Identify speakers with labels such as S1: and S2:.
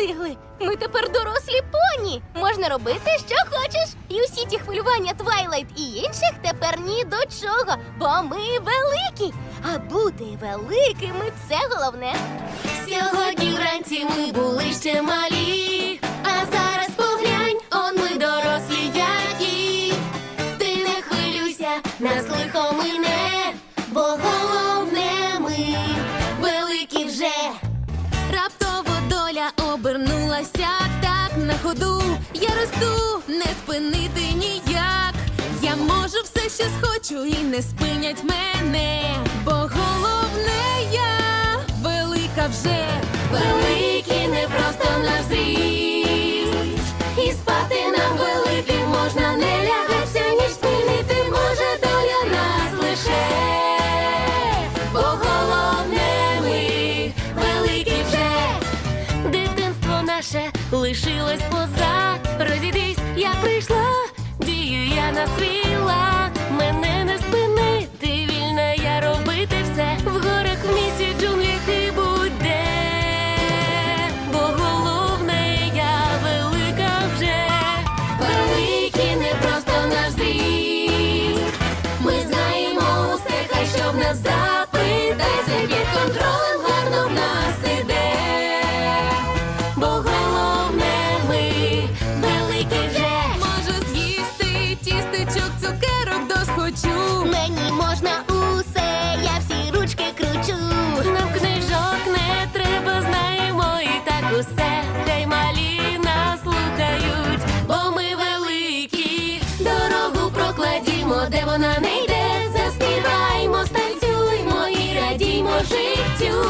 S1: встигли. Ми тепер дорослі поні. Можна робити, що хочеш. І усі ті хвилювання Твайлайт і інших тепер ні до чого, бо ми великі. А бути великими це головне. Сьогодні вранці ми були ще малі, а зараз поглянь, он ми дорослі які. Ти не хвилюйся, нас обернулася так на ходу. Я росту, не спинити ніяк. Я можу все, що схочу, і не спинять мене. Бо головне я велика вже. Великі не просто на зріст. Наше лишилось позад. Розійдись, я прийшла, дію я на свій лад. Мене не спинити, вільна я робити все. В горах, в місті, джунглях і будь-де. Бо головне я велика вже. Великі не просто наш зріст. Ми знаємо усе, хай щоб нас запитайся, під контролем досхочу. Мені можна усе, я всі ручки кручу. Нам книжок не треба, знаємо і так усе. Хай малі нас слухають, бо ми великі. Дорогу прокладімо, де вона не йде. Заспіваймо, станцюймо і радіймо життю.